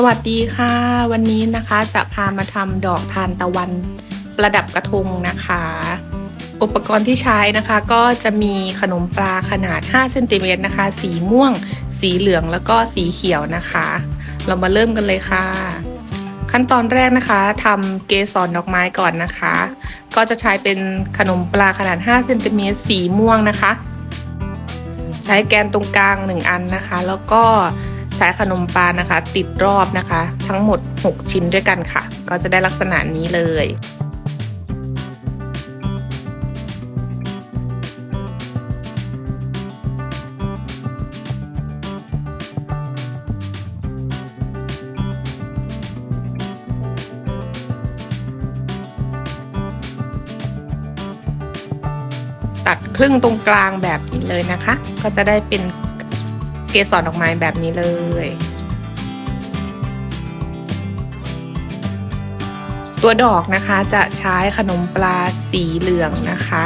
สวัสดีค่ะ วันนี้นะคะจะพามาทำดอกทานตะวันประดับกระทงนะคะ อุปกรณ์ที่ใช้นะคะก็จะมีขนมปลาขนาด5เซนติเมตรนะคะ สีม่วง สีเหลืองแล้วก็สีเขียวนะคะ เรามาเริ่มกันเลยค่ะ ขั้นตอนแรกนะคะทำเกสรดอกไม้ก่อนนะคะ ก็จะใช้เป็นขนมปลาขนาด5เซนติเมตรสีม่วงนะคะ ใช้แกนตรงกลาง 1 อันนะคะ แล้วก็ ใช้ขนมปลานะคะ ติดรอบนะคะ ทั้งหมด 6 ชิ้นด้วยกันค่ะ ก็จะได้ลักษณะนี้เลยตัดครึ่งตรงกลางแบบนี้เลยนะคะ ก็จะได้เป็น เกสรดอกไม้แบบนี้เลย ตัวดอกนะคะจะใช้ขนมปลาสีเหลืองนะคะ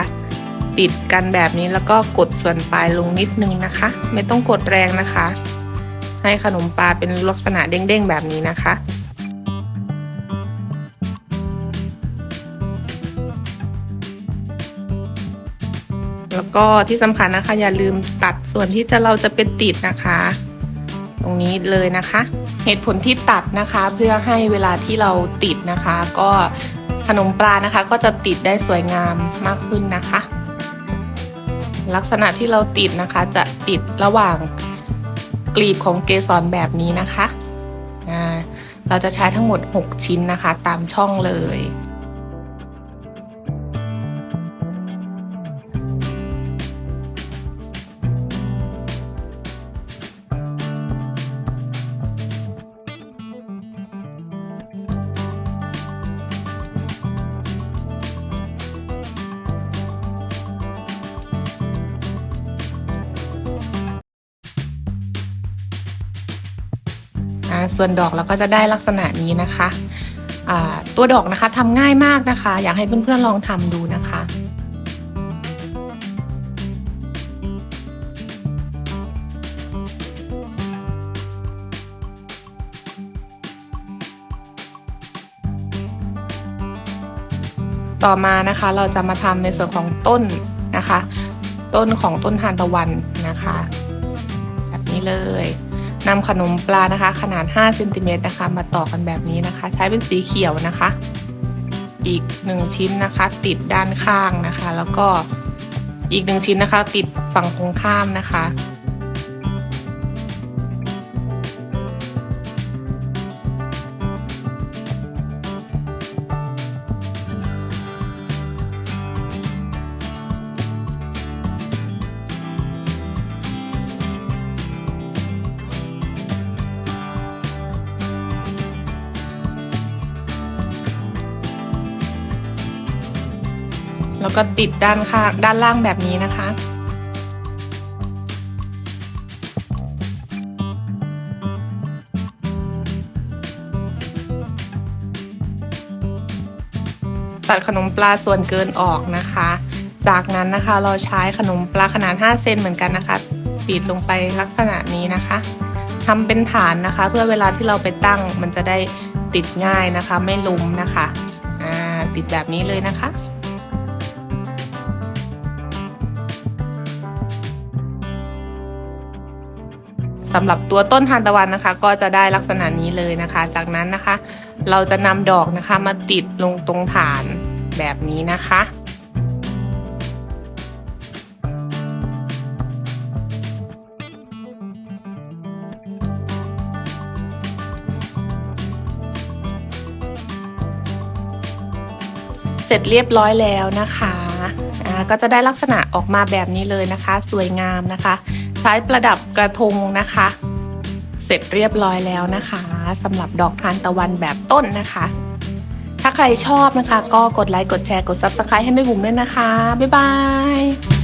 ติดกันแบบนี้แล้วก็กดส่วนปลายลงนิดนึงนะคะ ไม่ต้องกดแรงนะคะ ให้ขนมปลาเป็นลักษณะเด้งๆแบบนี้นะคะ แล้วก็ที่สำคัญนะคะ อย่าลืมตัดส่วนที่จะเราจะเป็นติดนะคะ ตรงนี้เลยนะคะ เหตุผลที่ตัดนะคะเพื่อให้เวลาที่เราติดนะคะ ก็ขนมปลานะคะ ก็จะติดได้สวยงามมากขึ้นนะคะ ลักษณะที่เราติดนะคะจะติดระหว่างกลีบของเกสรแบบนี้นะคะ เราจะใช้ทั้งหมด 6 ชิ้นนะคะ ตามช่องเลย ส่วนดอกเราก็จะได้ลักษณะนี้นะคะตัวดอกนะคะทำง่ายมากนะคะ อยากให้เพื่อนๆลองทำดูนะคะต่อมานะคะเราจะมาทำในส่วนของต้นนะคะ ต้นของต้นทานตะวันนะคะ แบบนี้เลย นำขนมปลานะคะ ขนาด5เซนติเมตรนะคะ มาต่อกันแบบนี้นะคะ ใช้เป็นสีเขียวนะคะ อีกหนึ่งชิ้นนะคะ ติดด้านข้างนะคะ แล้วก็อีกหนึ่งชิ้นนะคะ ติดฝั่งตรงข้ามนะคะ แล้วก็ติดด้านข้างด้านล่างแบบนี้นะคะ ตัดขนมปลาส่วนเกินออกนะคะ จากนั้นนะคะเราใช้ขนมปลาขนาด 5 เซนเหมือนกันนะคะ ติดลงไปลักษณะนี้นะคะทำเป็นฐานนะคะ เพื่อเวลาที่เราไปตั้งมันจะได้ติดง่ายนะคะ ไม่ลุมนะคะติดแบบนี้เลยนะคะ สำหรับตัวต้นทานตะวันนะคะ ก็จะได้ลักษณะนี้เลยนะคะ จากนั้นนะคะ เราจะนำดอกนะคะมาติดลงตรงฐานแบบนี้นะคะเสร็จเรียบร้อยแล้วนะคะ ก็จะได้ลักษณะออกมาแบบนี้เลยนะคะ สวยงามนะคะ ใช้ประดับกระทงนะคะ เสร็จเรียบร้อยแล้วนะคะสำหรับดอกทานตะวันแบบต้นนะคะ ถ้าใครชอบนะคะ ก็กดไลค์กดแชร์กด Subscribe ให้แม่บุ๋มด้วยนะคะ บ๊ายบาย